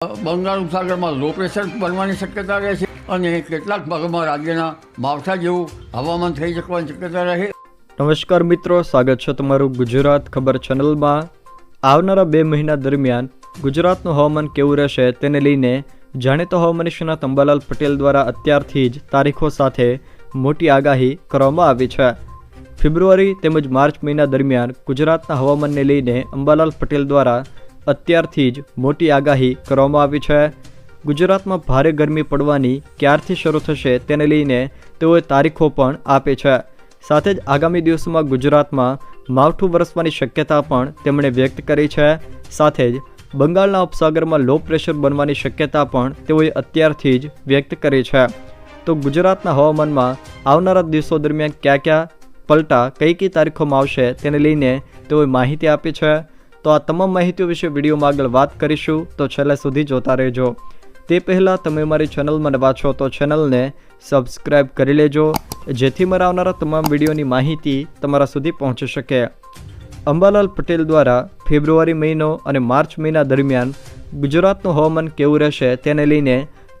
Bengal ઉપસાગરમાં low pressure બનવાની શક્યતા રહે છે અને કેટલાક ભાગોમાં રાજ્યના માવઠા જેવું હવામાન થઈ શકવાની શક્યતા રહે. નમસ્કાર મિત્રો, સ્વાગત છે તમારું ગુજરાત ખબર ચેનલમાં. આવનારા બે મહિના દરમિયાન ગુજરાતનું હવામાન કેવું રહેશે તેને લઈને જાણીતો હવામાન નિષ્ણાત અંબાલાલ પટેલ દ્વારા અત્યારથી જ તારીખો સાથે મોટી આગાહી કરવામાં આવી છે. ફેબ્રુઆરી તેમજ માર્ચ મહિના દરમિયાન ગુજરાતના હવામાનને લઈને અંબાલાલ પટેલ દ્વારા અત્યારથી જ મોટી આગાહી કરવામાં આવી છે. ગુજરાતમાં ભારે ગરમી પડવાની ક્યારથી શરૂ થશે તેને લઈને તેઓએ તારીખો પણ આપે છે. સાથે જ આગામી દિવસોમાં ગુજરાતમાં માવઠું વરસવાની શક્યતા પણ તેમણે વ્યક્ત કરી છે. સાથે જ બંગાળના ઉપસાગરમાં લો પ્રેશર બનવાની શક્યતા પણ તેઓએ અત્યારથી જ વ્યક્ત કરી છે. તો ગુજરાતના હવામાનમાં આવનારા દિવસો દરમિયાન કયા કયા પલટા કઈ કઈ તારીખોમાં આવશે તેને લઈને તેઓએ માહિતી આપી છે. તો આ તમામ માહિતીઓ વિશે વિડીયોમાં આગળ વાત કરીશું. તો છેલ્લે સુધી જોતા રહેજો. તે પહેલાં તમે મારી ચેનલમાં નવા છો તો ચેનલને સબસ્ક્રાઇબ કરી લેજો, જેથી મારા આવનારા તમામ વિડીયોની માહિતી તમારા સુધી પહોંચી શકે. અંબાલાલ પટેલ દ્વારા ફેબ્રુઆરી મહિનો અને માર્ચ મહિના દરમિયાન ગુજરાતનું હવામાન કેવું રહેશે તેને લઈને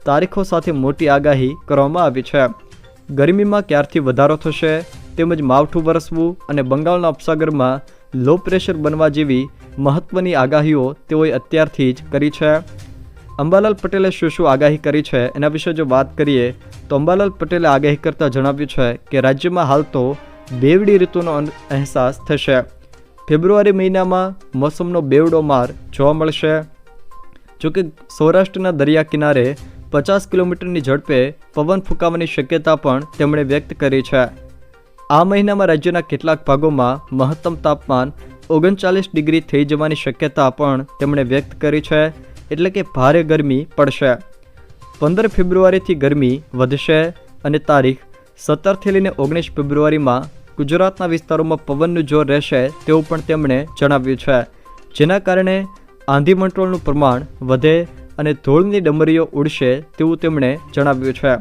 તારીખો સાથે મોટી આગાહી કરવામાં આવી છે. ગરમીમાં ક્યારથી વધારો થશે તેમજ માવઠું વરસવું અને બંગાળના ઉપસાગરમાં લો પ્રેશર બનવા જેવી મહત્ત્વની આગાહીઓ તેઓએ અત્યારથી જ કરી છે. અંબાલાલ પટેલે શું શું આગાહી કરી છે એના વિશે જો વાત કરીએ, તો અંબાલાલ પટેલે આગાહી કરતાં જણાવ્યું છે કે રાજ્યમાં હાલ તો બેવડી ઋતુનો અહેસાસ થશે. ફેબ્રુઆરી મહિનામાં મોસમનો બેવડો માર જોવા મળશે. જોકે સૌરાષ્ટ્રના દરિયા કિનારે પચાસ કિલોમીટરની ઝડપે પવન ફૂંકાવાની શક્યતા પણ તેમણે વ્યક્ત કરી છે. આ મહિનામાં રાજ્યના કેટલાક ભાગોમાં મહત્તમ તાપમાન ઓગણચાલીસ ડિગ્રી થઈ જવાની શક્યતા પણ તેમણે વ્યક્ત કરી છે, એટલે કે ભારે ગરમી પડશે. પંદર ફેબ્રુઆરીથી ગરમી વધશે અને તારીખ સત્તરથી લઈને ઓગણીસ ફેબ્રુઆરીમાં ગુજરાતના વિસ્તારોમાં પવનનું જોર રહેશે તેવું પણ તેમણે જણાવ્યું છે, જેના કારણે આંધી પ્રમાણ વધે અને ધૂળની ડમરીઓ ઉડશે તેવું તેમણે જણાવ્યું છે.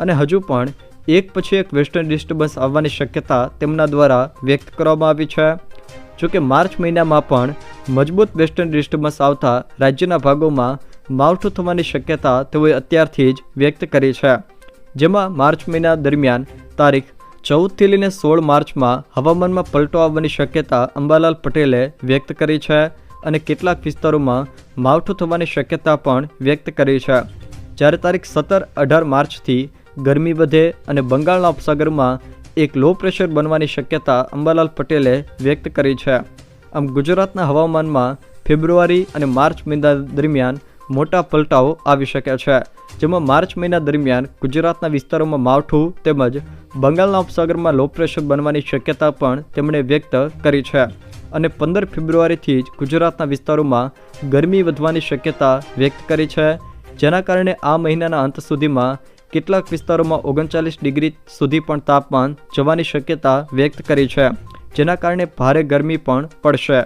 અને હજુ પણ એક પછી એક વેસ્ટર્ન ડિસ્ટર્બન્સ આવવાની શક્યતા તેમના દ્વારા વ્યક્ત કરવામાં આવી છે. જોકે માર્ચ મહિનામાં પણ મજબૂત વેસ્ટર્ન ડિસ્ટર્બન્સ આવતા રાજ્યના ભાગોમાં માવઠું થવાની શક્યતા તેઓએ અત્યારથી જ વ્યક્ત કરી છે. જેમાં માર્ચ મહિના દરમિયાન તારીખ ચૌદથી લઈને સોળ માર્ચમાં હવામાનમાં પલટો આવવાની શક્યતા અંબાલાલ પટેલે વ્યક્ત કરી છે અને કેટલાક વિસ્તારોમાં માવઠું થવાની શક્યતા પણ વ્યક્ત કરી છે. જ્યારે તારીખ સત્તર અઢાર માર્ચથી ગરમી વધે અને બંગાળના ઉપસાગરમાં એક લો પ્રેશર બનવાની શક્યતા અંબાલાલ પટેલે વ્યક્ત કરી છે. આમ ગુજરાતના હવામાનમાં ફેબ્રુઆરી અને માર્ચ મહિના દરમિયાન મોટા પલટાઓ આવી શકે છે, જેમાં માર્ચ મહિના દરમિયાન ગુજરાતના વિસ્તારોમાં માવઠું તેમજ બંગાળના ઉપસાગરમાં લો પ્રેશર બનવાની શક્યતા પણ તેમણે વ્યક્ત કરી છે. અને પંદર ફેબ્રુઆરીથી જ ગુજરાતના વિસ્તારોમાં ગરમી વધવાની શક્યતા વ્યક્ત કરી છે, જેના કારણે આ મહિનાના અંત સુધીમાં કેટલાક વિસ્તારોમાં ઓગણચાલીસ ડિગ્રી સુધી પણ તાપમાન જવાની શક્યતા વ્યક્ત કરી છે, જેના કારણે ભારે ગરમી પણ પડશે.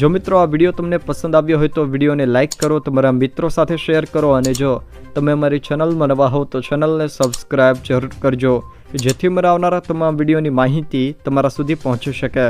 જો મિત્રો આ વીડિયો તમને પસંદ આવ્યો હોય તો વિડીયોને લાઇક કરો, તમારા મિત્રો સાથે શેર કરો અને જો તમે અમારી ચેનલમાં નવા હો તો ચેનલને સબસ્ક્રાઈબ જરૂર કરજો, જેથી મારા આવનારા તમામ વિડીયોની માહિતી તમારા સુધી પહોંચી શકે.